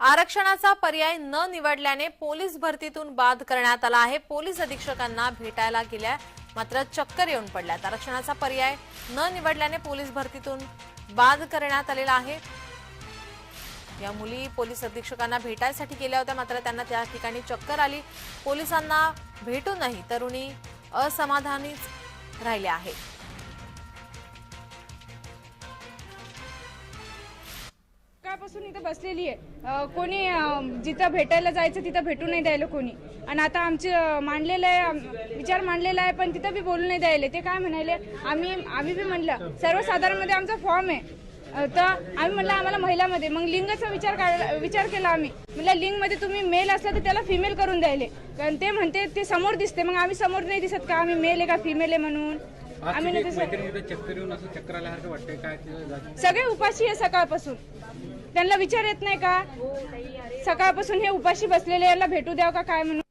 आरक्षणाचा पर्याय न निवडल्याने पोलीस भरतीतून बाद करण्यात आला आहे. पोलीस अधीक्षकांना भेटायला गेल्या मात्र चक्कर येऊन पडल्यात. आरक्षणाचा पर्याय न निवडल्याने पोलीस भरतीतून बाद करण्यात आलेला आहे. या मुली पोलीस अधीक्षकांना भेटायसाठी गेल्या होत्या मात्र त्यांना त्या ठिकाणी चक्कर आली. पोलिसांना भेटूनही तरुणी असमाधानीच राहिल्या आहेत. सकाळपासून इथं बसलेली आहे. कोणी जिथं भेटायला जायचं तिथं भेटू नाही द्यायला कोणी. आणि आता आमचे मांडलेलं आहे विचार मांडलेला आहे पण तिथं बी बोलू नाही द्यायला. ते काय म्हणाले आम्ही आम्ही बी म्हणलं सर्वसाधारणमध्ये आमचा फॉर्म आहे. तर आम्ही म्हणलं आम्हाला महिलामध्ये. मग लिंगाचा विचार काढला विचार केला आम्ही. म्हणलं लिंगमध्ये तुम्ही मेल असला तर त्याला फिमेल करून द्यायले. कारण ते म्हणते ते समोर दिसते. मग आम्ही समोर नाही दिसत का? आम्ही मेल आहे का? फिमेल आहे म्हणून. आम्ही सगळे उपाशी आहे सकाळपासून. त्यांना विचार येत नाही का? सकाळपासून हे उपाशी बसलेले याला भेटू द्याव का काय म्हणून?